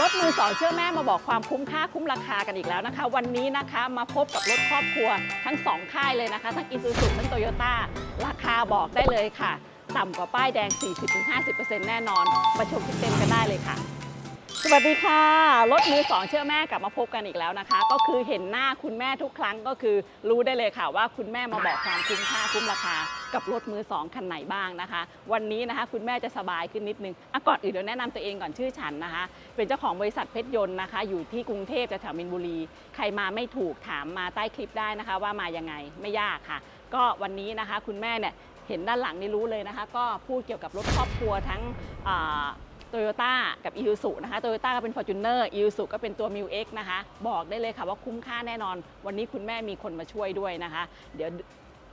รถมือสองเชื่อแม่มาบอกความคุ้มค่าคุ้มราคากันอีกแล้วนะคะ วันนี้นะคะมาพบกับรถครอบครัวทั้งสองค่ายเลยนะคะ ทั้ง Isuzu ทั้ง Toyota ราคาบอกได้เลยค่ะ ต่ำกว่าป้ายแดง 40-50%แน่นอนมาชมคลิปเต็มกันได้เลยค่ะ สวัสดีค่ะ รถมือสองเชื่อแม่กลับมาพบกันอีกแล้วนะคะ ก็คือเห็นหน้าคุณแม่ทุกครั้งก็คือรู้ได้เลยค่ะว่าคุณแม่มาบอกความคุ้มค่าคุ้มราคา กับรถมือสองคันไหนบ้างนะคะ วันนี้นะคะคุณแม่จะสบายขึ้นนิดนึงอะก่อนอื่นเดี๋ยวแนะนำตัวเองก่อนชื่อฉันนะคะ เป็นเจ้าของบริษัทเพชรยนต์นะคะ อยู่ที่กรุงเทพแถวมินบุรี ใครมาไม่ถูกถามมาใต้คลิปได้นะคะ ว่ามายังไงไม่ยากค่ะ ก็วันนี้นะคะคุณแม่เนี่ยเห็นด้านหลังนี่รู้เลยนะคะ ก็พูดเกี่ยวกับรถครอบครัวทั้งโตโยต้ากับ i ี u z u นะคะโตโยต้าก็เป็น Fortuner i ี u z u ก็เป็นตัว m ิ x นะคะ บอกได้เลยค่ะว่าคุ้มค่าแน่นอน วันนี้คุณแม่มีคนมาช่วยด้วยนะคะ เดี๋ยว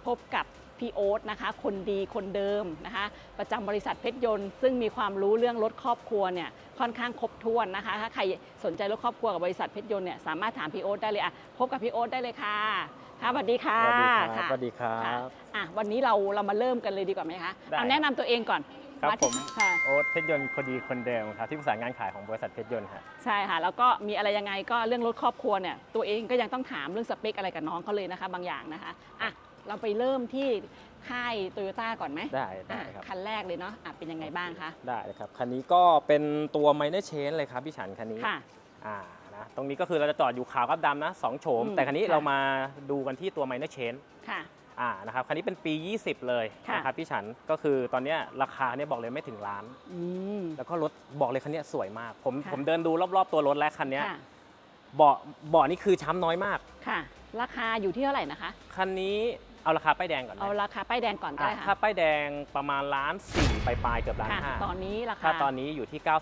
พบกับ พี่โอ๊ตนะคะ คนดีคนเดิมนะคะ ประจำบริษัทเพชรยนต์ซึ่งมีความรู้เรื่องรถครอบครัวเนี่ยค่อนข้างครบถ้วนนะคะ ถ้าใครสนใจรถครอบครัวกับบริษัทเพชรยนต์เนี่ยสามารถถามพี่โอ๊ตได้เลยอะพบกับพี่โอ๊ตได้เลยค่ะค่ะสวัสดีค่ะสวัสดีครับค่ะสวัสดีครัค่ะบอะวันนี้เราเรามาเริ่มกันเลยดีกว่าไหมคะได้เอาแนะนำตัวเองก่อนครับว่าผมค่ะโอ๊ตเพชรยนต์คนดีคนเดิมครับที่ปรึกษางานขายของบริษัทเพชรยนต์ครับใช่ค่ะแล้วก็มีอะไรยังไงก็เรื่องรถครอบครัวเนี่ยตัวเองก็ยังต้องถามเรื่องสเปคอะไรกับน้องเขาเลยนะคะ บางอย่างนะคะอะ เราไปเริ่มที่ค่ายโตโยต้าก่อนไหมได้ได้อะครับ คันแรกเลยเนาะอะเป็นยังไงบ้างคะ ได้เลยครับ คันนี้ก็เป็นตัวไมเนอร์เชนเลยครับพี่ฉันคันนี้ ค่ะ อ่านะตรงนี้ก็คือเราจะจอดอยู่ขาวกับดำนะสองโฉม อืมแต่คันนี้ค่ะ เรามาดูกันที่ตัวไมเนอร์เชนค่ะ อ่านะครับคันนี้เป็นปี 20 เลยค่ะ นะครับพี่ฉันก็คือตอนเนี้ยราคาเนี่ยบอกเลยไม่ถึงล้าน อืม แล้วก็รถบอกเลยคันเนี้ยสวยมาก ผมค่ะ ผมเดินดูรอบๆตัวรถแล้วคันเนี้ยค่ะ เบาะเบาะนี่คือช้ำน้อยมาก ค่ะ ราคาอยู่ที่เท่าไหร่นะคะ คันนี้ เอาราคาป้ายแดงก่อนไหมเอาราคาป้ายแดงก่อนก็อะได้ถ้าค่ะป้ายแดงประมาณล้านสี่ปลายๆเกือบล้านค่ะห้าตอนนี้ราคาถ้าตอนนี้อยู่ที่ 9 7 9 0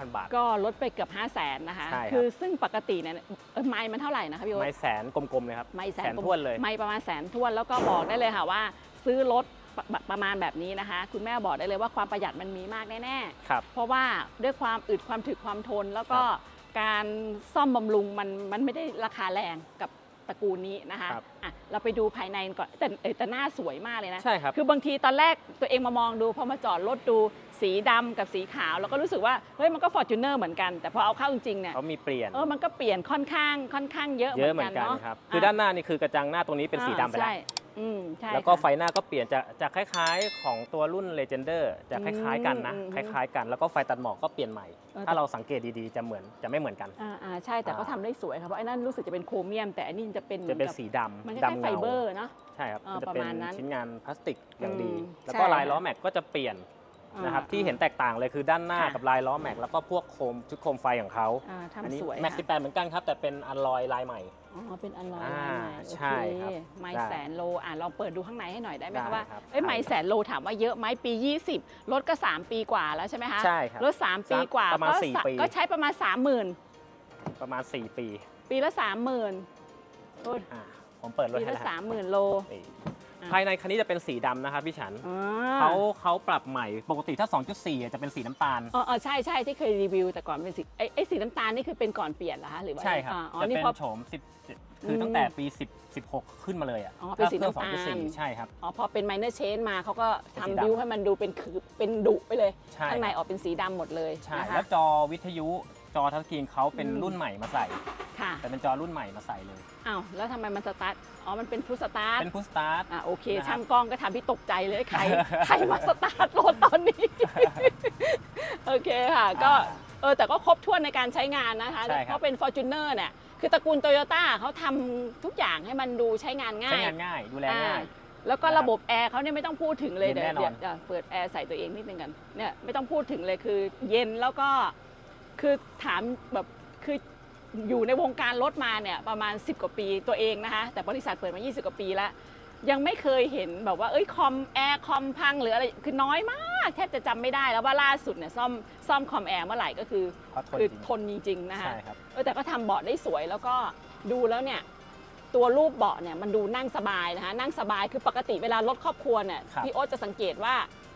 0 0 บาท ก็ลดไปเกือบ 5 0 0แสนนะคะ ใช่ครับ คือซึ่งปกติเนี่ยเออไม้มันเท่าไหร่นะคะพี่โอ๊ต ไม่แสนกลมๆเลยครับ ไม่แสแสนนท้วนเลย ไม่ประมาณแสนท้วนแล้วก็บอกได้เลยค่ะว่า ซื้อรถประประมาณแบบนี้นะคะ คุณแม่บอกได้เลยว่าความประหยัดมันมีมากแน่ครับ ๆ เพราะว่าด้วยความอึดความถึกความทน แล้วก็ครับการซ่อมบำรุงมันมันไม่ได้ราคาแรงกับ ตระกูลนี้นะคะครับอะเราไปดูภายในก่อนแต่เอ่อแต่หน้าสวยมากเลยนะ ใช่ครับ คือบางทีตอนแรกตัวเองมามองดูพอมาจอดรถดูสีดำกับสีขาวแล้วก็รู้สึกว่าเฮ้ยมันก็ฟอร์จูเนอร์เหมือนกัน แต่พอเอาเข้าจริงๆเนี่ยเขามีเปลี่ยน เออมันก็เปลี่ยนค่อนข้างค่อนข้างเยอะเยอะเหมือนกันเนาะ ครับ คือด้านหน้านี่คือกระจังหน้าตรงนี้เป็นสีดำไปแล้ว ใช่ อืมใช่แล้วก็ค่ะ ไฟหน้าก็เปลี่ยนจากจากคล้ายๆ ของตัวรุ่น Legender จะคล้ายๆกันนะ อืมคล้ายๆ กันแล้วก็ไฟตัดหมอกก็เปลี่ยนใหม่ เออ ถ้าเราสังเกตดีๆจะเหมือนจะไม่เหมือนกัน อ่าอ่าใช่แต่เขาอ่า ทำได้สวยครับเพราะไอ้นั่นรู้สึกจะเป็นโครเมียม แต่อันนี้จะเป็นจะเป็นหมือสีกับดำมันคดำล้ายๆไฟเงาเบอร์เนาะ ใช่ครับเออจะประเป็นมาณนั้นชิ้นงานพลาสติกอย่างดี อืมแล้วก็ใช่ลายล้อแม็กก็จะเปลี่ยนอ่านะครับที่เห็นแตกต่างเลยคือด้านหน้าค่ะ กับลายล้อแม็กแล้วก็พวกโคมชุดโคมไฟของเขาอ่าอันนี้ทำสวยแม็กค่ะ สิบแปดเหมือนกันครับแต่เป็นอัลลอยลายใหม่ อ๋อเป็นอันลอยอ่าลายใหม่โอใช่เคครับไม้ได้แสนโลอะลองเปิดดูข้างในให้หน่อยได้ไหมได้คะว่าครับเอ้ยได้ไม้แสนโลถามว่าเยอะไหมปี 20รถก็ 3 ปีกว่าแล้วใช่ไหมคะใช่ครับรถ3ปีกว่าประมาณก็สี่สะปี ก็ใช้ประมาณ 30,000 ประมาณ 4 ปีปีละ 30,000โอ้ยอ่าผมเปิดรถปีให้ละแล้วครับ30,000โล นี่อะ ภายในคันนี้จะเป็นสีดำนะครับพี่ฉันอ่เขาเขาปรับใหม่ปกติถ้า 2.4อะจะเป็นสีน้ำตาลอ๋ออ๋อใช่ใช่ที่เคยรีวิวแต่ก่อนเป็นสีไอ้ไอ้สีน้ำตาลนี่คือเป็นก่อนเปลี่ยนเหรอคะหรือว่าใช่ครับอ่าอ๋อจะนี่เป็นพอ โฉม10คือตั้งแต่ปี 10 16 ขึ้นมาเลยอะอ๋อเป็นสีถ้าน้ำตาลเครื่อง2.4 ใช่ครับ อ๋อพอเป็น minor change มาเขาก็เป็นสีทำดำบิวให้มันดูเป็นคือเป็นดุไปเลย ใช่ ข้างในครับออกเป็นสีดำหมดเลยใช่ นะคะ แล้วจอวิทยุ จอทัชสกรีนเขาเป็นอืมรุ่นใหม่มาใส่ ค่ะแต่เป็นจอรุ่นใหม่มาใส่เลย อ้าวแล้วทำไมมันสตาร์ทอ๋อมันเป็นฟูสตาร์ทเป็นพุชสตาร์ท อะโอเคนะครับ ช่างกล้องก็ทำพี่ตกใจเลยใครใครมาสตาร์ทรถตอนนี้ โอเคค่ะ ก็เออแต่ก็ครบถ้วนในการใช้งานนะคะใช่ครับ เพราะเป็น Fortuner เนี่ยคือตระกูลโตโยต้าเขาทำทุกอย่างให้มันดูใช้งานง่ายใช้งานง่ายดูแลง่าย อ่แล้วก็นะครับระบบแอร์เขาเนี่ยไม่ต้องพูดถึงเลยเย็นเดี๋ยวแน่นอนเดี๋ยวเปิดแอร์ใส่ตัวเองนิดนึงกันเนี่ยไม่ต้องพูดถึงเลยคือเย็นแล้วก็ คือถามแบบคืออยู่ในวงการรถมาเนี่ยประมาณ 10 กว่าปีตัวเองนะคะแต่บริษัทเปิดมา 20 กว่าปีแล้ว ยังไม่เคยเห็นแบบว่าเอ้ยคอมแอร์คอมพังหรืออะไรคือน้อยมากแทบจะจำไม่ได้แล้วว่าล่าสุดเนี่ยซ่อมซ่อมคอมแอร์เมื่อไหร่ก็คือเขาทนคือจริงทนจริงๆนะคะ ใช่ครับ เออแต่ก็ทำเบาะได้สวยแล้วก็ดูแล้วเนี่ยตัวรูปเบาะเนี่ยมันดูนั่งสบายนะคะนั่งสบายคือปกติเวลารถครอบครัวเนี่ยครับพี่โอ๊ตจะสังเกตว่า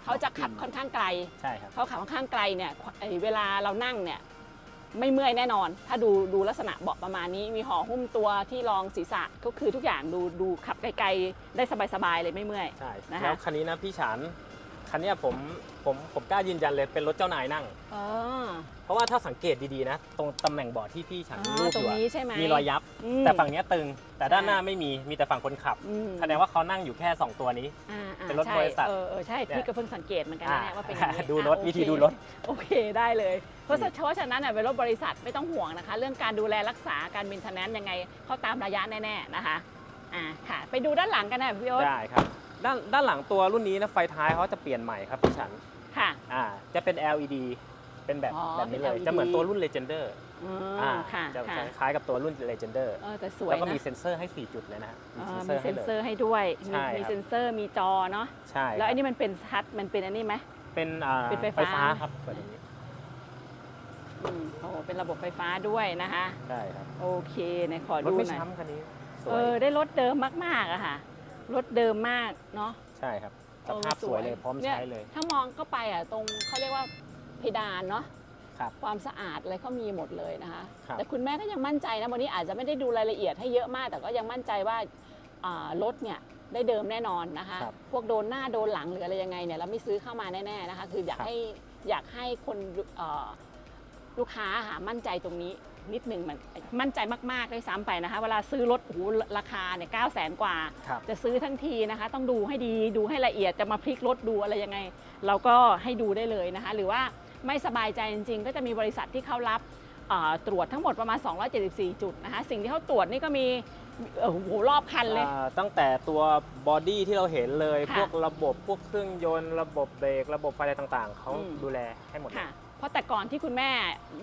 เขาจะขับค่อนข้างไกล ใช่ครับเขาขับค่อนข้างไกลเนี่ยไอ้เวลาเรานั่งเนี่ยไม่เมื่อยแน่นอน ถ้าดูดูลักษณะเบาะประมาณนี้ มีห่อหุ้มตัวที่รองศีรษะก็คือทุกอย่างดูดูขับไกลๆได้สบายๆเลยไม่เมื่อยใช่นะคะแล้วคันนี้นะพี่ฉัน คันเนี้ยผมผมผมกล้ายืนยันเลยเป็นรถเจ้านายนั่งเออเพราะว่าถ้าสังเกตดีๆนะ ตรงตำแหน่งเบาะที่พี่ฉันอ่ารูปตอรงยู่อะนี้ใช่ไหมมีรอยยับ อืม แต่ฝั่งเนี้ยตึง แต่ด้านใช่หน้าไม่มีมีแต่ฝั่งคนขับอืม แสดงว่าเขานั่งอยู่แค่ 2 ตัวนี้ อ่าอ่าเป็นรถใช่บริษัทเออเออใช่เนี่ยพี่ก็เพิ่งสังเกตเหมือนกันนะเนี่ยอ่าว่าเป็นอย่างนี้ดูอะรถโอเควิธีดูรถ โอเคได้เลย เพราะฉะเพราะฉะนั้นเนี่ยเป็นรถบริษัทไม่ต้องห่วงนะคะ เรื่องการดูแลรักษาการบินทนนยังไงเขาตามระยะแน่ๆนะคะอ่าค่ะ ไปดูด้านหลังกันนะพี่โอ๊ตได้ครับ ด้านด้านหลังตัวรุ่นนี้นะไฟท้ายเขาจะเปลี่ยนใหม่ครับพี่ฉันค่ะ อ่าจะเป็น LED เป็นแบบอ๋อแบบนี้เลย เป็น LED จะเหมือนตัวรุ่น Legender อืมอ่าค่ะจะค่ะคล้ายๆกับตัวรุ่น Legender เออแต่สวยแล้วก็นะมีเซ็นเซอร์ให้ 4 จุดเลยนะมีอ่าเซ็นเซอมีร์เซ็ให้นเลยเซอร์ให้ด้วยใช่มีครับ เซ็นเซอร์มีจอเนาะใช่แล้วอันครับนี้มันเป็นทัชมันเป็นอันนี้ไหม เป็นอ่าเป็นไฟฟ้า ครับเปิดอย่างนี้อืมโอ้โหเป็นระบบไฟฟ้าด้วยนะคะ ใช่ครับโอเคไหนขอรถดูไม่หน่อยช้ำคันนี้สวเอยอได้รถเดิมมากๆอะค่ะ รถเดิมมากเนาะ ใช่ครับสเออภาพสวยเลยพร้อมนี่ใช้เลย ถ้ามองก็ไปอะตรงเขาเรียกว่าเพดานเนาะครับความสะอาดอะไรเขามีหมดเลยนะคะครับแต่คุณแม่ก็ยังมั่นใจนะวันนี้อาจจะไม่ได้ดูรายละเอียดให้เยอะมาก แต่ก็ยังมั่นใจว่าอ่ารถเนี่ยได้เดิมแน่นอนนะคะครับพวกโดนหน้าโดนหลังหรืออะไรยังไงเนี่ยเราไม่ซื้อเข้ามาแน่ๆนะคะ คืออยากครับให้อยากให้คนเอ่อลูกค้าหามั่นใจตรงนี้ นิดหนึ่งมันมั่นใจมากๆด้วยซ้ำไปนะคะ เวลาซื้อรถโอ้โหราคาเนี่ยเก้าแสนกว่า ครับจะซื้อทั้งทีนะคะ ต้องดูให้ดีดูให้ละเอียดจะมาพลิกรถดูอะไรยังไง เราก็ให้ดูได้เลยนะคะ หรือว่าไม่สบายใจจริงๆ ก็จะมีบริษัทที่เขารับเอ่อตรวจทั้งหมดประมาณ 274 จุดนะคะ สิ่งที่เขาตรวจนี่ก็มีเอ่อโอ้โหรอบคันเลย อ่าตั้งแต่ตัวบอดี้ที่เราเห็นเลย ค่ะพวกระบบพวกเครื่องยนต์ ระบบเบรกระบบไฟอะไรต่างๆ เขาอืม ดูแลให้หมดเลย ค่ะ เพราะแต่ก่อนที่คุณแม่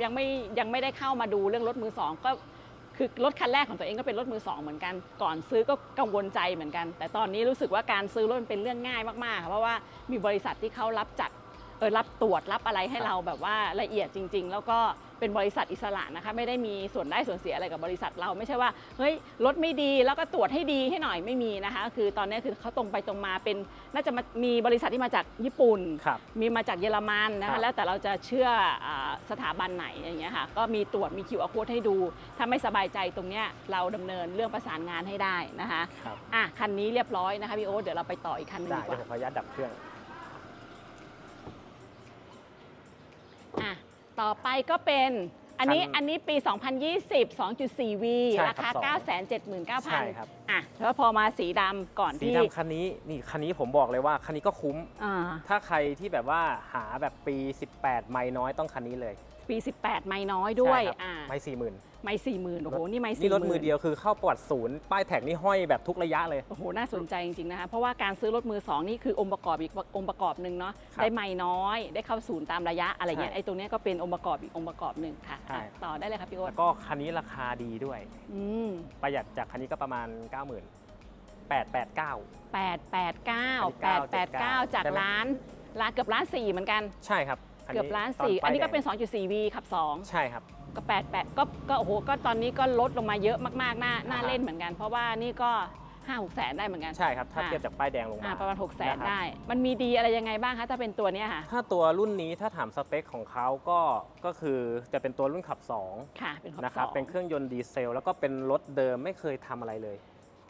ยังไม่ยังไม่ได้เข้ามาดูเรื่องรถมือสองก็คือรถคันแรกของตัวเองก็เป็นรถมือสองเหมือนกัน ก่อนซื้อก็กังวลใจเหมือนกัน แต่ตอนนี้รู้สึกว่าการซื้อรถมันเป็นเรื่องง่ายมากๆค่ะเพราะว่ามีบริษัทที่เขารับจัด เออรับตรวจรับอะไรให้ครับเราแบบว่าละเอียดจริง ๆ แล้วก็เป็นบริษัทอิสระนะคะ ไม่ได้มีส่วนได้ส่วนเสียอะไรกับบริษัทเราไม่ใช่ว่าเฮ้ยรถไม่ดีแล้วก็ตรวจให้ดีให้หน่อยไม่มีนะคะ คือตอนนี้คือเขาตรงไปตรงมาเป็นน่าจะมามีบริษัทที่มาจากญี่ปุ่นครับมีมาจากเยอรมันนะครัคะบแล้วแต่เราจะเชื่ออาสถาบันไหนอย่างเงี้ยค่ะก็มีตรวจมี QR code ให้ดู ถ้าไม่สบายใจตรงเนี้ยเราดำเนินเรื่องประสานงานให้ได้นะคะครับอะคันนี้เรียบร้อยนะคะพี่โอ๊ตเดี๋ยวเราไปต่ออีกคันหนึงได้ดีกเดี๋ยวว่าผมขออนุญาตดับเครื่อง อะ ต่อไปก็เป็นอันนี้คันอันนี้ปี 2020 2.4V ใช่ราครัคาบสอง979,000ใช่ครับอะแล้วพอมาสีดำก่อนสีที่ดำคันนี้นี่คันนี้ผมบอกเลยว่าคันนี้ก็คุ้ม อ่าถ้าใครที่แบบว่าหาแบบปี 18 ไม่น้อยต้องคันนี้เลยปี 18 ไม่น้อยด้วยใช่ครับอ่า ไม่สี่หมื่น ไม่สี่หมื่นโอ้โห นี่ไม่สี่นี่รถมือเดียวคือเข้าประวัติศูนย์ป้ายแท็กนี่ห้อยแบบทุกระยะเลย โอ้โห น่าสนใจจริงๆนะคะ เพราะว่าการซื้อรถมือสองนี่คือองค์ประกอบอีกองค์ประกอบหนึ่งเนาะ ครับได้ไม่น้อย ได้เข้าศูนย์ตามระยะอะไรเงี้ย ใช่ไอ้ตรงเนี้ยก็เป็นองค์ประกอบอีกองค์ประกอบหนึ่งค่ะใช่ อะ ต่อได้เลยครับพี่โอ๊ตแล้วก็คันนี้ราคาดีด้วย อืมประหยัดจากคันนี้ก็ประมาณ 90,000 889 แปดแปดเก้าอัแปนดนี้แปดแปดเก้า979จากได้ไหม ร้านร้านเกือบล้านสี่เหมือนกัน ใช่ครับเกือบล้านตสี่ป้ยอันนี้ก็แดงเป็น 2.4V ขับ2ใช่ครับ ก็8 8ก็ก็โอ้โหก็ตอนนี้ก็ลดลงมาเยอะมากๆน่าน่าอ่าฮะเล่นเหมือนกัน เพราะว่านี่ก็5 6แสนได้เหมือนกัน ใช่ครับ ถ้าอ่าเทียบจากป้ายแดงลงอ่ามาประมาณ6แสนนะครับ ได้ มันมีดีอะไรยังไงบ้างคะถ้าเป็นตัวเนี้ยค่ะ ถ้าตัวรุ่นนี้ถ้าถามสเปคของเขาก็ก็คือจะเป็นตัวรุ่นขับค่ะ เป็นขับ2นะครับสองเป็นเครื่องยนต์ดีเซล แล้วก็เป็นรถเดิมไม่เคยทำอะไรเลย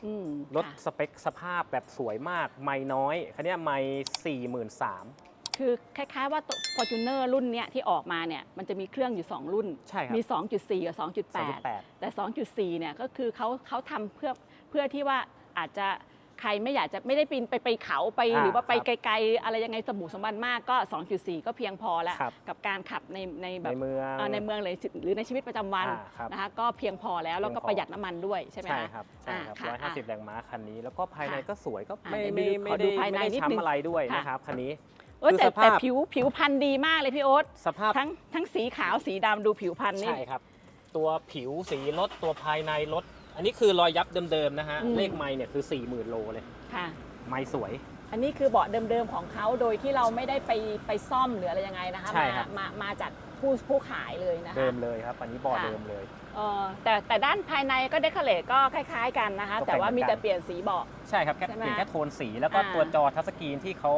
อืมรถค่ะสเปคสภาพแบบสวยมาก ไม่น้อยคันเนี้ยไม่สี่หมื่นสาม คือคล้ายๆว่า Fortuner รุ่นเนี้ยที่ออกมาเนี่ยมันจะมีเครื่องอยู่ 2 รุ่น ใช่ครับ มี 2.4 กับ 2.8 2.8 แต่ 2.4 เนี่ยก็คือเขาเขาทำเพื่อเพื่อที่ว่าอาจจะใครไม่อยากจะไม่ได้ปีนไปไปเขาไปอ่าหรือว่าไปครับไกลๆ อะไรยังไงสมบุกสมบันมากก็ 2.4 ก็เพียงพอแล้วครับ กับการขับในในแบในบเมือง เอ่อในเมืองเลยหรือในชีวิตประจำวันอ่าครับนะคะก็เพียงพอแล้วแล้วก็เพียงพอประหยัดน้ำมันด้วยใช่ไหมใช่คะ ครับใช่ครับอ่าค่ะร้อยห้าสิบแรงม้าคันนี้ แล้วก็ภายในค่ะก็สวยก็อ่าไม่เดี๋ยวไม่ขอไม่ดูได้ภายในไม่ได้นิดนึงช้ำอะไรด้วยค่ะ นะครับคันนี้เออคือแต่สภาพแต่ผิวผิวพันธุ์ดีมากเลยพี่โอ๊ตสภาพทั้งทั้งสีขาวสีดำดูผิวพันธุ์นี่ ใช่ครับ ตัวผิวสีรถตัวภายในรถ อันนี้คือรอยยับเดิมๆนะฮะ อืม เลขไม้เนี่ยคือ 40,000 โลเลย ค่ะ ไม้สวย อันนี้คือเบาะเดิมๆของเขาโดยที่เราไม่ได้ไปไปซ่อมหรืออะไรยังไงนะคะใช่มาครับ มามาจากผู้ผู้ขายเลยนะคะ เดิมเลยครับ อันนี้บอค่ะ เดิมเลย เออแต่แต่ด้านภายในก็เดคอเรทก็คล้ายๆกันนะคะ ก็เป็นแต่ว่ามีเหมือนกันแต่เปลี่ยนสีเบาะ ใช่ครับแค่ใช่ไหมเปลี่ยนแค่โทนสีแล้วก็อ่า ตัวจอทัชสกรีนที่เขา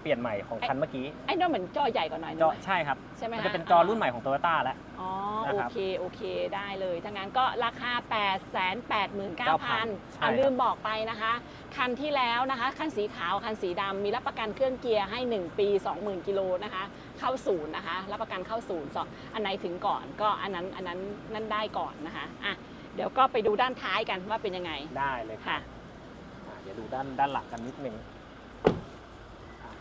เปลี่ยนใหม่ของคันเมื่อกี้ไอ้นั่นเหมือนจอใหญ่กว่าหน่อยนึจงอไหมใช่ครับใช่ไหมมันคะจะเป็นจอรุ่นใหม่ของโตโยต้าแล้ว อ๋อนะโอครับเคโอเคได้เลยถ้างั้นก็ราคา 8 8 9 0 0 0ใช่ อ่าครับลืมบอกไปนะคะ คันที่แล้วนะคะ คันสีขาวคันสีดำมีรับประกันเครื่องเกียร์ให้ 1 ปี 20,000กิโลนะคะ เข้าศูนย์นะคะ รับประกันเข้าศูนย์สองอันไหนถึงก่อนก็อันนั้นอันนั้นนั่นได้ก่อนนะคะอะเดี๋ยวก็ไปดูด้านท้ายกันว่าเป็นยังไงได้เลยครับค่ะ อ่าเดี๋ยวดูด้านด้านหลังกันนิดนึง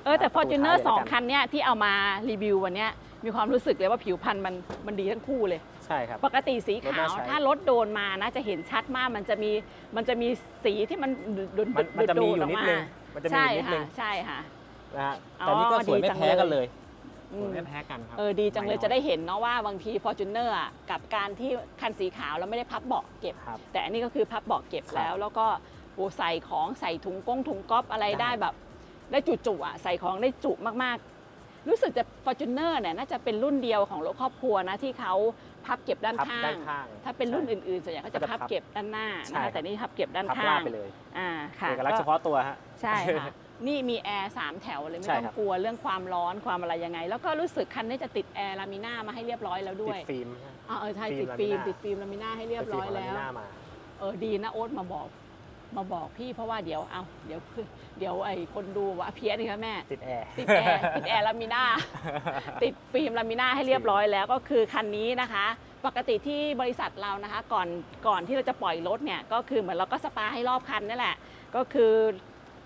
เออแต่ประตู Fortuner ท้ายเลยสองแล้วกัคันเนี้ยที่เอามารีวิววันเนี้ยมีความรู้สึกเลยว่าผิวพรรณมันมันดีทั้งคู่เลย ใช่ครับ ปกติสีรถขาน่าว ใช้ ถ้ารถโดนมานะจะเห็นชัดมากมันจะมีมันจะมีสีที่มันโดนมันมันจะมีอยู่โดนิดกานึงมันจะมีใช่อยู่นิดนึค่ะงใช่ค่ะ นะฮะอ๋อแต่นี่ก็สวยดีไม่จังแพ้กันเลยเลยอืสวยมไม่แพ้กันครับเออดีจังเลยไม่น้อจะได้เห็นเนาะว่าบางที Fortuner อะกับการที่คันสีขาวเราไม่ได้พับเบาะเก็บ ครับ แต่อันนี้ก็คือพับเบาะเก็บครับแล้ว แล้วก็โอ้ใส่ของใส่ถุงก้งถุงก๊อปอะไรได้ได้แบบ ได้จุๆอะใส่ของได้จุมากๆ รู้สึกจะ Fortuner เนี่ยน่าจะเป็นรุ่นเดียวของรถครอบครัวนะที่เขาพับเก็บด้านพับข้าด้างนข้างถ้าเป็นรุ่นใช่อื่นๆส่วนใหญ่เขาจะก็จะพัพับบเก็บด้านหน้าใช่นะครัคะบ แต่นี่พับเก็บด้านพับข้าลาดงไปเลยอ่าค่ะเอกลักษณ์เฉพาะตัวฮะ ใช่ค่ะ นี่มีแอร์สามแถวเลยไม่ใช่ต้อครังบกลัวเรื่องความร้อนความอะไรยังไง แล้วก็รู้สึกคันนี้จะติดแอร์ลามิน่ามาให้เรียบร้อยแล้วด้ติวยดฟิล์มอ๋อเออใช่ฟิติล์ดมฟิล์มลามิน่าติดฟิล์มลามิน่าให้เรียบร้อยเป็นฟิแล้ล์มวของ Lamina มา เออดีนะโอ๊ตมาบอก มาบอกพี่เพราะว่าเดี๋ยวเอาเดี๋ยวคือเดี๋ยวไอ้คนดูว่าเพี้ยนอีกแล้วแม่ ติดแอร์ติดแอร์ติดแอร์ลามิน่าติดฟิล์มลามิน่าให้เรียบร้อยแล้วก็คือคันนี้นะคะ ปกติที่บริษัทเรานะคะ ก่อนก่อนที่เราจะปล่อยรถเนี่ยก็คือเหมือนเราก็สปาให้รอบคันนั่นแหละ ก็คือ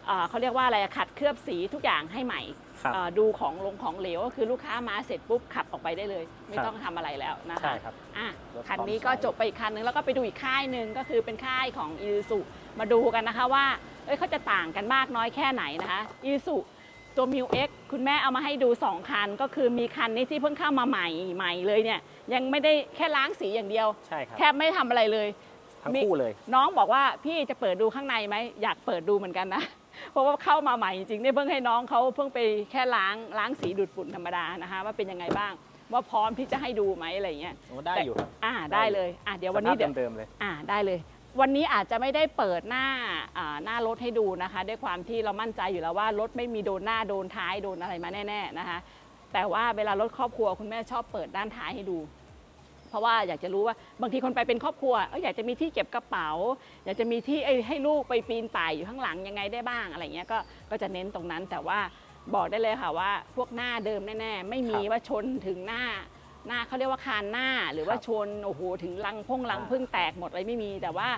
เอ่อเขาเรียกว่าอะไรอะขัดเคลือบสีทุกอย่างให้ใหม่ครับเอ่อดูของลงของเหลวก็คือลูกค้ามาเสร็จปุ๊บขับออกไปได้เลย ไม่ครับต้องทำอะไรแล้วนะใช่คะครับอะรถคันนี้พร้อมก็ใช้จบไปอีกคันนึงแล้วก็ไปดูอีกค่ายหนึ่งก็คือเป็นค่ายของอีซู มาดูกันนะคะว่าเอ้ยเขาจะต่างกันมากน้อยแค่ไหนนะคะอีซูตัวมิวเอ็กคุณแม่เอามาให้ดู 2 คัน ก็คือมีคันนี้ที่เพิ่งเข้ามาใหม่ใหม่เลยเนี่ย ยังไม่ได้แค่ล้างสีอย่างเดียว ใช่ครับ แทบไม่ได้ทำอะไรเลย ทั้งมีคู่เลย น้องบอกว่าพี่จะเปิดดูข้างในไหม อยากเปิดดูเหมือนกันนะ เพราะว่าเข้ามาใหม่จริงๆเนี่ยเพิ่งให้น้องเขาเพิ่งไปแค่ล้างล้างสีดูดฝุ่นธรรมดานะคะ ว่าเป็นยังไงบ้าง ว่าพร้อมที่จะให้ดูไหมอะไรเงี้ยโอ้ได้อยู่ครับอ่าได้เลยอ่าเดี๋ยววันนี้สภาพเดี๋ยวเดิมๆเลยอ่าได้เลย วันนี้อาจจะไม่ได้เปิดหน้าหน้ารถให้ดูนะคะ ด้วยความที่เรามั่นใจอยู่แล้วว่ารถไม่มีโดนหน้าโดนท้ายโดนอะไรมาแน่ๆนะคะ แต่ว่าเวลารถครอบครัวคุณแม่ชอบเปิดด้านท้ายให้ดู เพราะว่าอยากจะรู้ว่าบางทีคนไปเป็นครอบครัวเอ้ยอยากจะมีที่เก็บกระเป๋า อยากจะมีที่ให้ลูกไปปีนป่ายอยู่ข้างหลังยังไงได้บ้างอะไรเงี้ยก็ก็จะเน้นตรงนั้นแต่ว่าบอกได้เลยค่ะว่าพวกหน้าเดิมแน่ๆไม่มีว่าชนถึงหน้า หน้าเขาเรียกว่าคานหน้า หรือว่าครับชนโอ้โหถึงรังพงรังอ่าพึ่งแตกหมดอะไรไม่มี แต่ว่า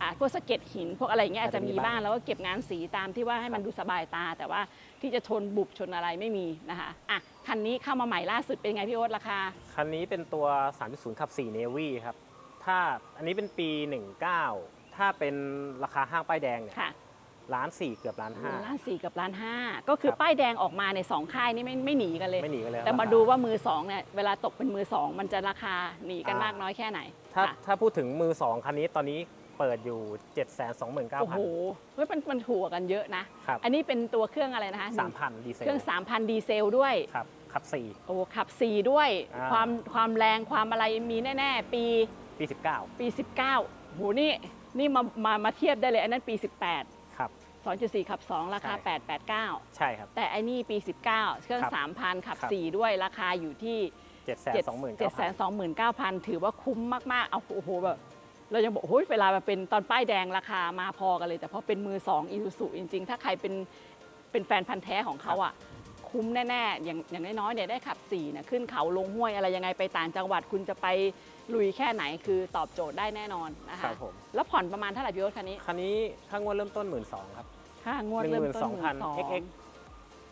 อาพวกสะเก็ดหินพวกอะไรเงี้ยอาจอาจจะจะมีมีบ้างบ้างแล้วก็เก็บงานสีตามที่ว่าให้มันครับดูสบายตา แต่ว่าที่จะชนบุบชนอะไรไม่มีนะคะอะคันนี้เข้ามาใหม่ล่าสุดเป็นไงพี่โอ๊ตราคาคันนี้เป็นตัว 3.0ขับ4 Navy ครับถ้าอันนี้เป็นปี 19 ถ้าเป็นราคาห้างป้ายแดงเนี่ยค่ะ ล้านสี่เกือบล้านห้า ล้านสี่กับล้านห้าก็คือครับ ป้ายแดงออกมาในยสองค่ายนี่ไม่ไม่หนีกันเลย ไม่หนีกันเลยแต่มาราคดูว่ามือสองเนี่ยเวลาตกเป็นมือสองมันจะราคาหนีกันอ่ามมากน้อยแค่ไหนถ้าค่ะถ้าพูดถึงมือ2คันนี้ตอนนี้เปิดอยู่ 7 2 9 0 0โอ้โหเฮ้ยมันมันถูกกันเยอะนะ ครับ อันนี้เป็นตัวเครื่องอะไรนะคะ3,000 ดีเซลเครื่อง 3,000 ดีเซลด้วย ครับขับ โอ้ขับ 4 ด้วย อ่า ความความแรงความอะไรมีแน่ ๆ ปี4ปี19ปี 19 โหนี่นี่มามามาเทียบได้เลย อันนั้นปี 18ครับ 2.4 ขับ 2 ราคา ใช่ 889 ใช่ครับ แต่อันนี้ปี 19 เครื่อง ครับ 3,000 ขับ ครับ 4 ด้วยราคาอยู่ที่ 7 2 9 0 0 0 729,000 ถือว่าคุ้มมาก ๆ เอาโอ้โหแบบ เรายังบอกโอ้ยเวลามาเป็นตอนป้ายแดงราคามาพอกันเลย แต่พอเป็นมือ2อีซูซูจริง ๆ ถ้าใครเป็นเป็นแฟนพันธ์แท้ของเขาอะ คุ้มแน่ ๆ อย่างอย่างน้อยๆเนี่ยได้ขับ4เนี่ยขึ้นเขาลงห้วยอะไรยังไงไปต่างจังหวัดคุณจะไป ลุยแค่ไหนคือตอบโจทย์ได้แน่นอนนะครัคะบผม แล้วผ่อนประมาณเท่าไหร่พี่โอ๊ตคันนี้คันนี้ค่างวดเริ่มต้น 1 2 0 0 0ครับ ค่างวดเริ่มต้นหมื่นสอง 12,000 XX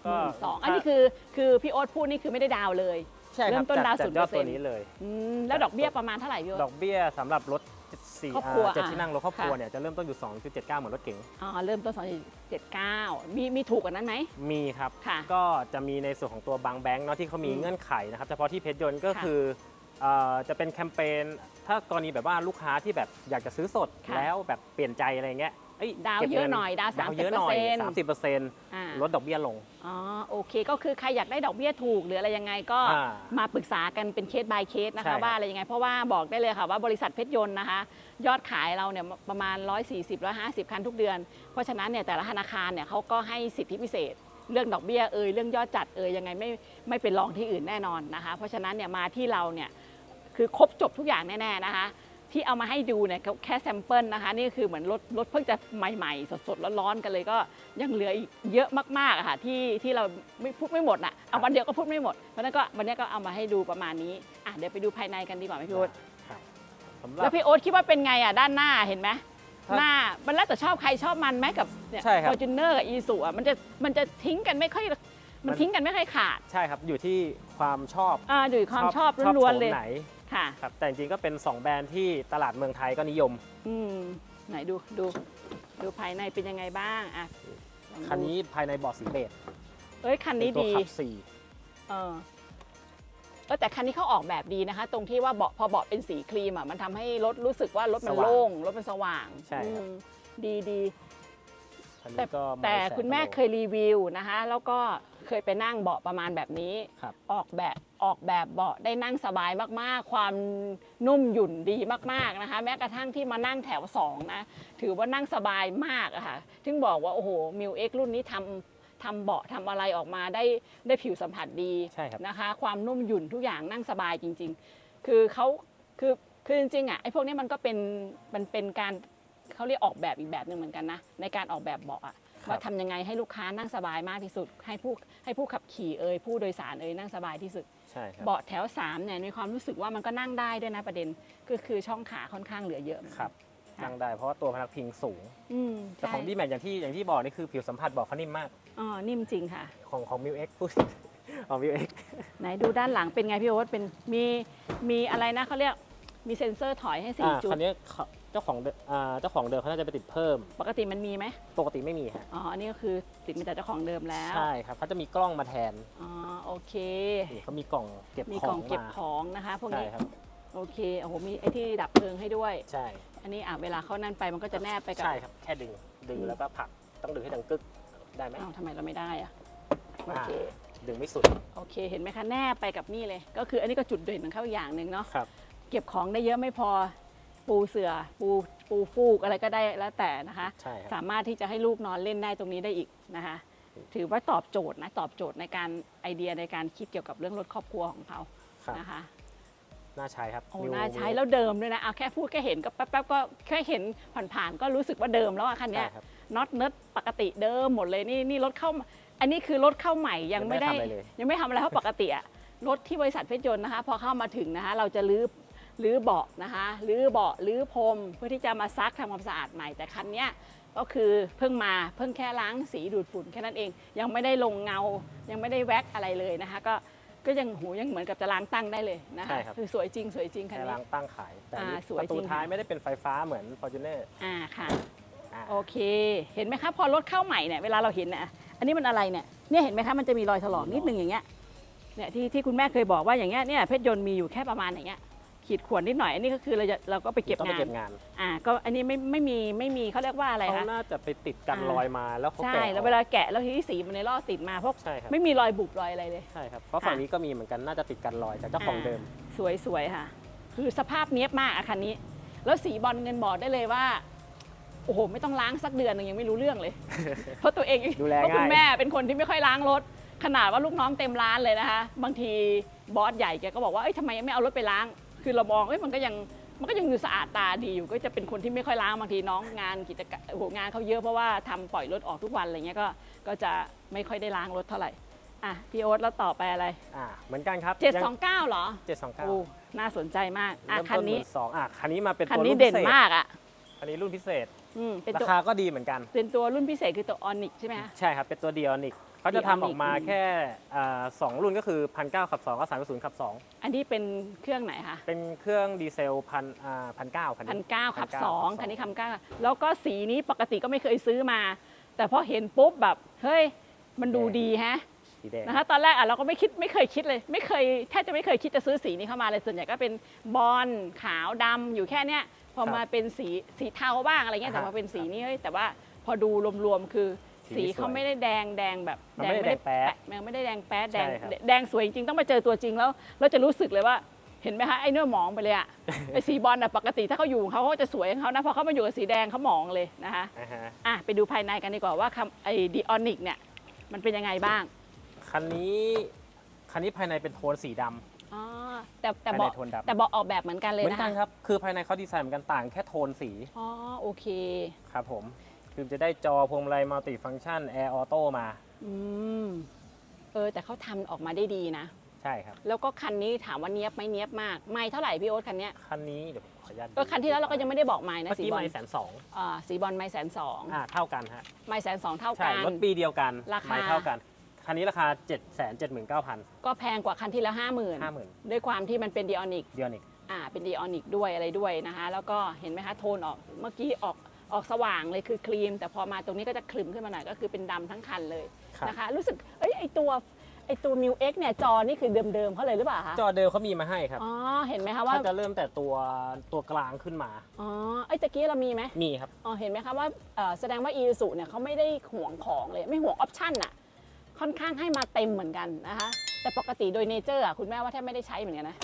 หมื่นสองอันนี้คือคือพี่โอ๊ตพูดนี่คือไม่ได้ดาวน์เลย ใช่คเริ่รับมต้นจัดาวน์จัยอด0%ตัวนี้เลย อืมแล้วดอกเบี้ยประมาณเท่าไหร่พี่โอ๊ต ดอกเบี้ยสำหรับรถสี่ครอบครัวเจ็ดอะที่นั่งรถครอบครัวค่ะ เนี่ยจะเริ่มต้นอยู่ 2.79 เหมือนรถเก๋งอ๋อเริ่มต้น2.79มีมีถูกกว่านั้นไหม มีครับ ค่ะก็จะมีในส่วนของตัวบางแบงค์เนาะที่เขามีอืมเงื่อนไขนะครับเฉพาะที่เพชรยนต์ก็ค่ะ คือเอ่อ จะเป็นแคมเปญถ้ากรณีแบบว่าลูกค้าที่แบบอยากจะซื้อสดค่ะ แล้วแบบเปลี่ยนใจอะไรเงี้ยเอ้ยดาวก็บเยอะงิหน่อยดาวดาวเยอะหน่อย30% 30เปอร์เซ็นต์อ่า ลดดอกเบี้ยลง อ๋อโอเคก็คือใครอยากได้ดอกเบี้ยถูก หรืออะไรยังไงก็อ่ามาปรึกษากันเป็นเคส by เคสนะใช่ครัคะบ ว่าอะไรยังไง เพราะว่าบอกได้เลยค่ะว่าบริษัทเพชรยนต์นะคะ ยอดขายเราเนี่ยประมาณ 140 150 คันทุกเดือน เพราะฉะนั้นเนี่ยแต่ละธนาคารเนี่ยเขาก็ให้สิทธิพิเศษ เรื่องดอกเบี้ยเอ่ยเรื่องยอดจัดเอ่ยยังไงไม่ไม่เป็นรองที่อื่นแน่นอนนะคะ เพราะฉะนั้นเนี่ยมาที่เราเนี่ย คือครบจบทุกอย่างแน่ๆนะคะ ที่เอามาให้ดูเนี่ยแค่แซมเปิลนะคะ นี่คือเหมือนรถรถเพิ่งจะใหม่ๆ สดๆร้อนๆกันเลยก็ยังเหลืออีกเยอะมากๆอะค่ะที่ที่เราไม่พูดไม่หมดน่ะเอาวันเดียวก็พูดไม่หมดเพราะฉะนั้นก็วันนี้ก็เอามาให้ดูประมาณนี้อะเดี๋ยวไปดูภายในกันดีกว่าไหมพี่โอ๊ตครับสำหรัแล้บวพี่โอ๊ตคิดว่าเป็นไงอะด้านหน้าเห็นไหมครับหน้ามันแล้วแต่ชอบใครชอบมันไหมกับเนี่ยใช่ครับ ฟอร์จูเนอร์กับอีสุอะมันจะมันจะทิ้งกันไม่ค่อยมันทิ้งกันไม่ค่อยขาดใช่ครับอยู่ที่ความชอบอ่าอยู่ที่ความชอบล้วนๆเลยโฉมไหน ค่ะ ครับแต่จริงๆก็เป็น 2 แบรนด์ที่ตลาดเมืองไทยก็นิยม อืมไหนดูดูดูภายในเป็นยังไงบ้างอะลองดูคันนี้ภายในเบาะสีเบจเอ้ยคันนี้เป็นตัวดีขับสี่เออเออแต่คันนี้เขาออกแบบดีนะคะ ตรงที่ว่าเบาะพอเบาะเป็นสีครีมอะมันทำให้รถรู้สึกว่ารถมันโล่งรถมันสว่างใช่ครับ อืมดีดีคั นแต่นี้ก็ไแต่สนคุณแม่กว่าโล เคยรีวิวนะคะ แล้วก็เคยไปนั่งเบาะประมาณแบบนี้ ครับ ออกแบบออกแบบเบาะได้นั่งสบายมากๆ ความนุ่มหยุ่นดีมากๆนะคะ แม้กระทั่งที่มานั่งแถวสองนะถือว่านั่งสบายมากอะค่ะถึงบอกว่าโอ้โหมิวเอ็กรุ่นนี้ทำทำเบาะทำอะไรออกมาได้ได้ผิวสัมผัสดี ใช่ครับ นะคะความนุ่มหยุ่นทุกอย่างนั่งสบายจริง ๆ คือเขาคือคือจริงๆอะไอ้พวกนี้มันก็เป็นมันเป็นการ เขาเรียกออกแบบอีกแบบหนึ่งเหมือนกันนะ ในการออกแบบเบาะอะครับว่าทำยังไงให้ลูกค้านั่งสบายมากที่สุด ให้ผู้ให้ผู้ขับขี่เอ่ยผู้โดยสารเอ่ยนั่งสบายที่สุด ใช่ครับ เบาะแถว3เนี่ยมีความรู้สึกว่ามันก็นั่งได้ด้วยนะประเด็นก็คือช่องขาค่อนข้างเหลือเยอะเหมือนคกัรันบนั่งได้เพราะว่าตัวพนักพิงสูง อืมแต่ใช่ของดีแม็กอย่างที่อย่างที่บอกนี่คือผิวสัมผัสบอกเขานิ่มมาก อ๋อนิ่มจริงค่ะ ของของมิวเอ็กพูด ของมิวเอ็กไหนดูด้านหลังเป็นไงพี่โอ๊ตเป็นมีมีอะไรนะเขาเรียกมีเซ็นเซอร์ถอยให้สี่อ่าจุด คันนี้เขา เจ้าของเดิมอ่าเจ้าของเดิมเขาน่าจะไปติดเพิ่ม ปกติมันมีไหมปกติไม่มีฮะอ๋ออันนี้ก็คือติดมาจากเจ้าของเดิมแล้วใช่ครับเขาจะมีกล้องมาแทนอ๋อโอเค นี่เขามีกล่องเก็บมีขกล่อองงเก็บมาของนะคะพวกใช่นี้ครับโอเคโอ้โหมีไอ้ที่ดับเพลิงให้ด้วย ใช่ อันนี้อะเวลาเข้านั่นไปมันก็จะแนบไปกับ ใช่ครับแค่ดึงดึงอืม แล้วก็ผลักต้องดึงให้ดังกึกได้ไหมอ้าวทำไมเราไม่ได้อะโอเคดึงไม่สุดโอเคเห็นไหมคะแนบไปกับนี่เลย ก็คืออันนี้ก็จุดเด่นของเขาอีกอย่างหนึ่งเนาะครับ เก็บของได้เยอะไม่พอ ปูเสือปูปูฟูกอะไรก็ได้แล้วแต่นะคะ ใช่ครับ สามารถที่จะให้ลูกนอนเล่นได้ตรงนี้ได้อีกนะคะ ถือว่าตอบโจทย์นะตอบโจทย์ในการไอเดียในการคิดเกี่ยวกับเรื่องรถครอบครัวของเขาครับนะคะ น่าใช้ครับ โอ้มิวน่าใช้แล้วเดิมด้วยนะเอาแค่พูดแค่เห็นก็แป๊บๆก็แค่เห็นผ่านๆก็รู้สึกว่าเดิมแล้วอะคันเนี้ใช่ยครับน็อตเนิร์ดปกติเดิมหมดเลยนี่นี่รถเข้ามาอันนี้คือรถเข้าใหม่ยังไม่ได้ ยังไม่ได้ทำอะไรเลย ยังไม่ทำอะไรเพราะปกติอะรถที่บริษัทเพชรยนต์นะคะ พอเข้ามาถึงนะคะ เราจะรื้อ รื้อเบาะนะคะรื้อเบาะรื้อพรมเพื่อที่จะมาซักทำความสะอาดใหม่แต่คันเนี้ยก็คือเพิ่งมาเพิ่งแค่ล้างสีดูดฝุ่นแค่นั้นเอง ยังไม่ได้ลงเงา ยังไม่ได้แว็กอะไรเลยนะคะ ก็ก็ยังหูยังเหมือนกับจะล้างตั้งได้เลยนะใช่คะครับคือสวยจริงสวยจริงคันแค่นี้ล้างตั้งขายแต่อ่านี่สวยประตูจริงท้ายค่ะไม่ได้เป็นไฟฟ้าเหมือน Fortuner อ่าค่ะอ่าโอเค เห็นไหมคะพอรถเข้าใหม่เนี่ยเวลาเราเห็นเนี่ยอันนี้มันอะไรเนี่ยเนี่ยเห็นไหมคะมันจะมีรอยถลอกนิดนึงอย่างเงี้ยเนี่ยที่ที่คุณแม่เคยบอกว่าอย่างเงี้ยเนี่ยเพชรยนต์มีอยู่แค่ประมาณอย่างเงี้ย ขีดข่วนนิดหน่อยอันนี้ก็คือเราจะเราก็ไปเก็บต้องไปงานเก็บงานอ่าก็อันนี้ไม่ไม่มีไม่มีเขาเรียกว่าอะไรเขาคะ น่าจะไปติดกันอ่า รอยมาแล้วเขาใช่แกะแล้วเวลาแกะแล้วที่สีมันในลอกติดมาเพราะใช่ครับไม่มีรอยบุบรอยอะไรเลย ใช่ครับเพราะฝั่งนี้ก็มีเหมือนกันน่าจะติดกันรอยจากเจ้าของเดิม สวยสวยค่ะ คือสภาพเนี้ยบมากอะคันนี้ แล้วสีบอลเงินบอกได้เลยว่า โอ้โห ไม่ต้องล้างสักเดือนหนึงยังไม่รู้เรื่องเลย เพราะตัวเองดูแลเพราะคุณง่าย แม่เป็นคนที่ไม่ค่อยล้างรถ ขนาดว่าลูกน้องเต็มร้านเลยนะคะ บางทีบอสใหญ่แกก็บอกว่า เอ้ยทำไมไม่เอารถไปล้าง คือเรามองเอ้ยมันก็ยังมันก็ยังดูสะอาดตาดีอยู่ ก็จะเป็นคนที่ไม่ค่อยล้างบางทีน้องงานกิจการโอ้โหงานเขาเยอะเพราะว่าทำปล่อยรถออกทุกวันอะไรเงี้ยก็ก็จะไม่ค่อยได้ล้างรถเท่าไหร่อะพี่โอ๊ตแล้วต่อไปอะไรอ่าเหมือนกันครับ729เหรอเจ็ดสองเก้าโอ้น่าสนใจมากอะเริ่มคันต้นหนี้มื่นสองอะคันนี้มาเป็นคันตัวนี้รุ่นเด่พินเศษมากอะคันนี้รุ่นพิเศษอืมเป็นราตัวคาก็ดีเหมือนกัน เป็นตัวรุ่นพิเศษคือตัวออนิกใช่ไหมคะใช่ครับ เป็นตัวเดียวนิก เขาจะทำออกมา Dionic แค่อ่าสองรุ่นก็คือพันเก้าขับสองกับสามศูนย์ขับสองอันนี้เป็นเครื่องไหนคะเป็นเครื่องดีเซลพันอ่าพันเก้าคันพันนี้เก้าขับ1,900สองขับสองคันนี้คำเก้าแล้วก็สีนี้ปกติก็ไม่เคยซื้อมา แต่พอเห็นปุ๊บแบบเฮ้ยมันดูดีแฮะสีแดง นะคะตอนแรกอะเราก็ไม่คิดไม่เคยคิดเลย ไม่เคยแทบจะไม่เคยคิดจะซื้อสีนี้เข้ามาเลยส่วนใหญ่ก็เป็นบอลขาวดำอยู่แค่เนี้ยพอครับมาเป็นสีสีเทาบ้างอะไรเงี้ยอ่าแต่ฮะพอเป็นสีนี้เฮ้ยแต่ว่าพอดูรวมๆคือ สีสีสวยเขาไม่ได้แดงแดงแบบมันไม่ได้แดงแป๊ดมันไม่ได้แดงแป๊ดแดงใช่ครับ แดงสวยจริงๆต้องมาเจอตัวจริงแล้วเราจะรู้สึกเลยว่าเห็นไหมคะไอ้เนื้อหมองไปเลยอะ ไอ้สีบอลอะปกติถ้าเขาอยู่ของเขาเขาจะสวยของเขานะพอเขามาอยู่กับสีแดงเขาหมองเลยนะคะอ่าฮะอะไปดูภายในกันดีกว่าว่าคำไอ้ดิออนิกเนี่ยมันเป็นยังไงบ้างคันนี้คันนี้ภายในเป็นโทนสีดำอ๋อแต่แต่ภายเบาะในโทนดำแต่เบาะออกแบบเหมือนกันเลยเหมือนนะกัคะนครับ คือภายในเขาดีไซน์เหมือนกันต่างแค่โทนสีอ๋อโอเค ครับผม คือจะได้จอพวงมาลัยมัลติฟัง c t ชันแอร์ออโต้มา อืมเออ แต่เขาทำออกมาได้ดีนะ ใช่ครับ แล้วก็คันนี้ถามว่าเนี้ยบไหมเนี้ยบมาก ไม่เท่าไหร่พี่โอ๊ตคันเนี้ยคันนี้เดี๋ยวผมขออนุญาตเออคันที่แล้วเราก็ยังไม่ได้บอกไม่นะเมื่อสีกี้บอลไม่แสนสองอ่าสีบอลไม่แสนสองอ่าเท่ากันฮะ ไม่แสนสองเท่าใช่ กัน รถปีเดียวกันราคา ไม่เท่ากัน คันนี้ราคา 7 7 9 0 0 0ก็แพงกว่าคันที่แล้วห้าหมื่น50,000ด้วยความที่มันเป็นดีออนิกเดียวนิก อ่าเป็นดีออนิกด้วยอะไรด้วยนะคะ แล้วก็เห็นไหมคะโทนออกเมื่อกี้ออก ออกสว่างเลยคือครีม แต่พอมาตรงนี้ก็จะคลึมขึ้นมาหน่อยก็คือเป็นดำทั้งคันเลยครับ นะคะ รู้สึกเอ้ยไอตัวไอตัวมิวเอ็กเนี่ยจอนี่คือเดิมๆเขาเลยหรือเปล่าคะจอเดิมเขามีมาให้ครับอ๋อเห็นไหมคะว่าเขาจะเริ่มแต่ตัวตัวกลางขึ้นมา อ๋อไอยตะกี้เรามีไหม มีครับ อ๋อเห็นไหมคะว่าเอ่อแสดงว่าอีซูเนี่ยเขาไม่ได้ห่วงของเลยไม่ห่วงออปชั่นอะค่อนข้างให้มาเต็มเหมือนกันนะคะ แต่ปกติโดยเนเจอร์อะคุณแม่ว่าแทบไม่ได้ใช้เหมือนกันนะ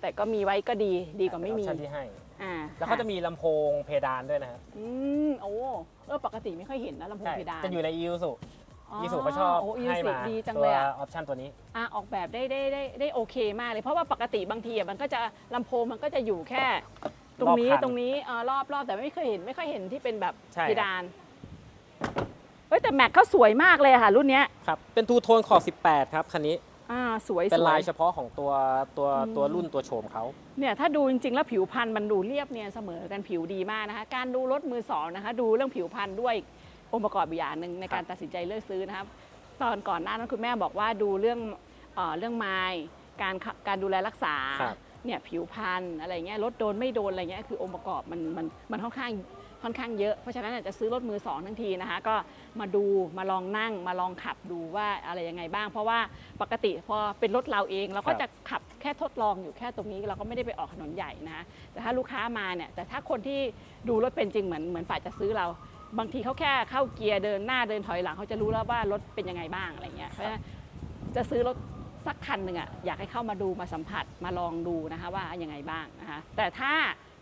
แต่ก็มีไว้ก็ดีดีกว่าไม่มี ออปชั่นที่ให้ อ่าแล้วเขาจะมีลำโพงเพดานด้วยนะครับอืมโอ้เออปกติไม่ค่อยเห็นนะลำโพงใช่เพดานจะอยู่ในอีซูอีซูเขาชอบโอีให้ซูมาดีจังตัวเลยออะอปชั่นตัวนี้ อะออกแบบได้ได้ได้ได้โอเคมากเลย เพราะว่าปกติบางทีอะมันก็จะลำโพงมันก็จะอยู่แค่ ตรงนี้รอบคันตรงนี้เออรอบรอบแต่ไม่เคยเห็นไม่ค่อยเห็นที่เป็นแบบใช่ เพดานเฮ้ยแต่แม็กเขาสวยมากเลยอะค่ะ รุ่นเนี้ยครับ เป็นทูโทนขอบ 18 ครับ คันนี้ อ่าสวยเป็นสวลายยเฉพาะของตัวตัวอืมตัวรุ่นตัวโฉมเขา เนี่ยถ้าดูจริงๆ แล้วผิวพรรณมันดูเรียบเนียนเสมอกันผิวดีมากนะคะ การดูรถมือสองนะคะ ดูเรื่องผิวพรรณด้วยองค์ประกอบอีกอย่างหนึ่งในการตัดสินใจเลือกซื้อนะครับ ตอนก่อนหน้านั้นคุณแม่บอกว่าดูเรื่องเออเรื่องไม้การขการดูแลรักษาครับ เนี่ยผิวพรรณอะไรเงี้ยรถโดนไม่โดนอะไรเงี้ยคือองค์ประกอบมันมันมันค่อนข้าง ค่อนข้างเยอะ เพราะฉะนั้นอาจจะซื้อรถมือสองทั้งทีนะคะ ก็มาดูมาลองนั่งมาลองขับดูว่าอะไรยังไงบ้าง เพราะว่าปกติพอเป็นรถเราเองเราก็จะขับแค่ทดลองอยู่แค่ตรงนี้เราก็ไม่ได้ไปออกถนนใหญ่นะแต่ถ้าลูกค้ามาเนี่ยแต่ถ้าคนที่ดูรถเป็นจริงเหมือนเหมือนฝ่ายจะซื้อเราบางทีเขาแค่เข้าเกียร์เดินหน้าเดินถอยหลังเขาจะรู้แล้วว่ารถเป็นยังไงบ้างอะไรเงี้ยเพราะฉะนั้นจะซื้อรถสักคันหนึ่งอะอยากให้เข้ามาดูมาสัมผัสมาลองดูนะคะว่ายังไงบ้างนะคะแต่ถ้า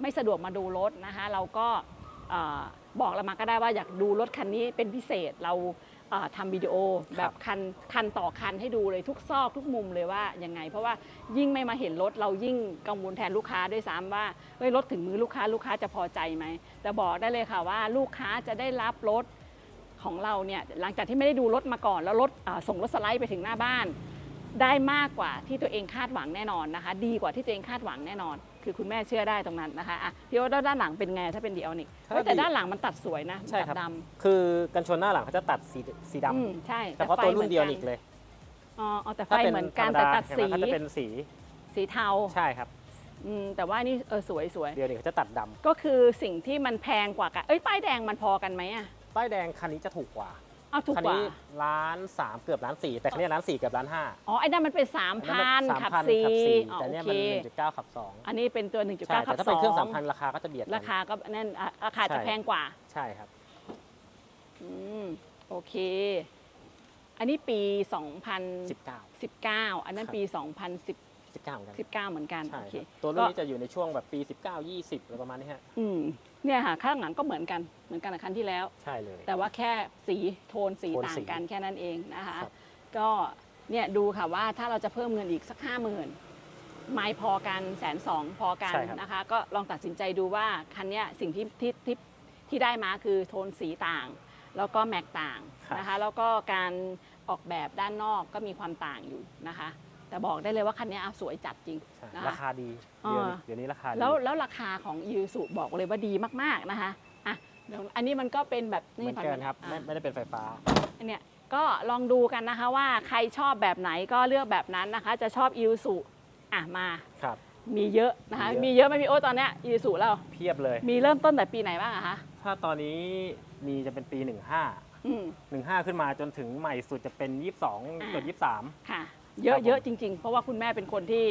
ไม่สะดวกมาดูรถนะคะ เราก็ บอกเรามาก็ได้ว่าอยากดูรถคันนี้เป็นพิเศษเราเอ่อทำวิดีโอแบบคันคันต่อคันให้ดูเลยทุกซอกทุกมุมเลยว่ายังไง เพราะว่ายิ่งไม่มาเห็นรถเรายิ่งกังวลแทนลูกค้าด้วยซ้ำว่าเฮ้ยรถถึงมือลูกค้าลูกค้าจะพอใจไหมแต่บอกได้เลยค่ะว่าลูกค้าจะได้รับรถของเราเนี่ยหลังจากที่ไม่ได้ดูรถมาก่อน แล้วรถอ่าส่งรถสไลด์ไปถึงหน้าบ้าน ได้มากกว่าที่ตัวเองคาดหวังแน่นอนนะคะ ดีกว่าที่ตัวเองคาดหวังแน่นอน คือคุณแม่เชื่อได้ตรงนั้นนะคะอะพี่ว่าด้านหลังเป็นไงถ้าเป็นดีออนิกถ้า แต่ดีด้านหลังมันตัดสวยนะใช่ครับ ตัดดคือกันชนหน้าหลังเขาจะตัดสีสีำอืมดำใช่เฉพาะตัวรุ่นเดียวนิกเลยอ๋ออ๋อแต่ไฟถ้าเป็นเหมือนกันธรรแต่ดาตัดสี เห็นไหมเขาจะเป็นสีสีเทาใช่ครับอืมแต่ว่านี่เออสวยสวยเดียวนิกเขาจะตัดดำก็คือสิ่งที่มันแพงกว่ากันเอ้ยป้ายแดงมันพอกันไหมอะ ป้ายแดงคันนี้จะถูกกว่า เอาถูกคันกว่า นี้ล้านสามเกือบล้านสี่แต่คันนี้ล้านสี่เกือบล้านห้าอ๋อ ไอ้นั่นมันเป็นสามอันพันั้นนขับ3,000สีขับสี่อ๋อแต่โอเนี่ยเคมันหนึ่งจุดเก้าขับสองอันนี้เป็นตัว ใช่1.9ขัแต่บถ้าเป็นเครื่อง2สามพันราคาก็จะเบียดกัน ราคาก็นั่นอะราคาใช่จะแพงกว่า ใช่ครับ อืม โอเค อันนี้ปีสิบเก้า2019 อันนั้นครับปี 2019สิบเก้าเหมือนกัน เหมือนกันใช่โอเคครับตัวรุ่นนี้จะอยู่ในช่วงแบบปี 19 20อะไรประมาณนี้ฮะ อืม เนี่ยค่ะข้างหลังก็เหมือนกันเหมือนกันกับคันที่แล้ว ใช่เลย แต่ว่าแค่สีโทนสีโทนต่างสีกันแค่นั้นเองนะคะ ครับ ก็เนี่ยดูค่ะว่าถ้าเราจะเพิ่มเงินอีกสักห้าหมื่นไม้พอกันแสนสองพอกันใช่ครับ นะคะ ก็ลองตัดสินใจดูว่าคันเนี้ยสิ่งที่ที่ที่ที่ได้มาคือโทนสีต่าง แล้วก็แม็กต่างนะคะ แล้วก็การออกแบบด้านนอกก็มีความต่างอยู่นะคะ แต่บอกได้เลยว่าคันเนี้ยอะสวยจัดจริงใช่นะคะราคาดีอ่าเดี๋ยวนี้เดี๋ยวนี้ราคาดีแล้วแล้วราคาของยูสุบอกเลยว่าดีมากๆนะคะอะเดี๋ยวอันนี้มันก็เป็นแบบเหมือนผ่ากันครับอะไม่ไม่ได้เป็นไฟฟ้าอันเนี้ยก็ลองดูกันนะคะว่าใครชอบแบบไหนก็เลือกแบบนั้นนะคะ จะชอบยูสุอะมาครับมีเยอะนะคะมีมีเยอะเยอะไหมพี่โอ๊ตตอนเนี้ยยูสุเราเพียบเลย มีเริ่มต้นแต่ปีไหนบ้างอะคะถ้าตอนนี้มีจะเป็นปี 15อืม15 ขึ้นมาจนถึงใหม่สุดจะเป็น 22จน23ค่ะ เยอะครับผมเยอะจริง ๆ เพราะว่าคุณแม่เป็นคนที่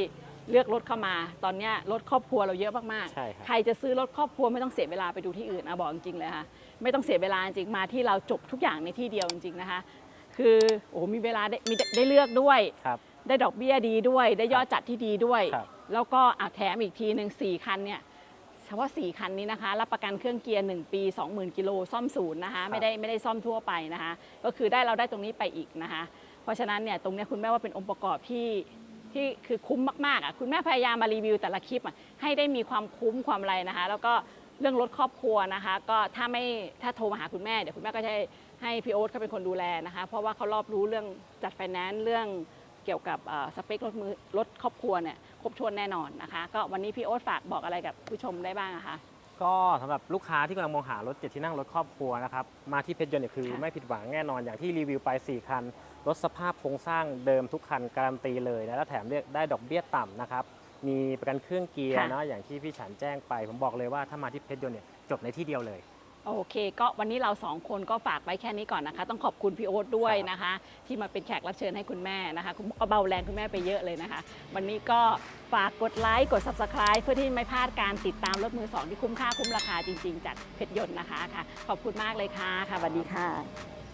เลือกรถเข้ามา ตอนเนี้ยรถครอบครัวเราเยอะมากใช่ครับๆใครจะซื้อรถครอบครัวไม่ต้องเสียเวลาไปดูที่อื่นนะบอกจริงๆเลยค่ะ ไม่ต้องเสียเวลาจริงๆมาที่เราจบทุกอย่างในที่เดียวจริงๆนะคะ คือโอ้โหมีเวลาได้มีได้เลือกด้วย ครับ ได้ดอกเบี้ยดีด้วย ได้ยอดจัดที่ดีด้วย ครับแล้วก็อะแถมอีกทีหนึ่งสี่คันเนี่ยเฉพาะ 4 คันนี้นะคะ รับประกันเครื่องเกียร์ 1 ปี 20,000 กิโลซ่อมศูนย์นะคะ ไม่ได้ไม่ได้ซ่อมทั่วไปนะคะ ก็คือได้เราได้ตรงนี้ไปอีกนะคะ เพราะฉะนั้นเนี่ยตรงเนี้ยคุณแม่ว่าเป็นองค์ประกอบที่ที่คือคุ้มมากๆอะคุณแม่พยายามมารีวิวแต่ละคลิปอะให้ได้มีความคุ้มความอะไรนะคะ แล้วก็เรื่องรถครอบครัวนะคะ ก็ถ้าไม่ถ้าโทรมาหาคุณแม่เดี๋ยวคุณแม่ก็จะให้พี่โอ๊ตเขาเป็นคนดูแลนะคะ เพราะว่าเขารอบรู้เรื่องจัดไฟแนนซ์เรื่องเกี่ยวกับสเปครถมือรถครอบครัวเนี่ยครบถ้วนแน่นอนนะคะ ก็วันนี้พี่โอ๊ตฝากบอกอะไรกับผู้ชมได้บ้างะคะ ก็สำหรับลูกค้าที่กำลังมองหารถเจ็ดที่นั่งรถครอบครัวนะครับมาที่เพชรยนต์เนี่ยคือค่ะไม่ผิดหวังแน่นอนอย่างที่รีวิวไป 4 คัน รถสภาพโครงสร้างเดิมทุกคันการันตีเลยนะและแถมเรียกได้ดอกเบี้ยต่ำนะครับมีประกันเครื่องเกียร์ค่ะ เนาะอย่างที่พี่ฉันแจ้งไป ผมบอกเลยว่าถ้ามาที่เพชรยนต์เนี่ยจบในที่เดียวเลย โอเคก็วันนี้เราสองคนก็ฝากไว้แค่นี้ก่อนนะคะ ต้องขอบคุณพี่โอ๊ตด้วยนะคะ ที่มาเป็นแขกรับเชิญให้คุณแม่นะคะคุณก็เบาแรงคุณแม่ไปเยอะเลยนะคะ วันนี้ก็ฝากกดไลค์กด subscribe เพื่อที่ไม่พลาดการติดตามรถมือสองที่คุ้มค่าคุ้มราคาจริง ๆ จากเพชรยนต์นะคะค่ะ ขอบคุณมากเลยค่ะค่ะสวัสดีค่ะ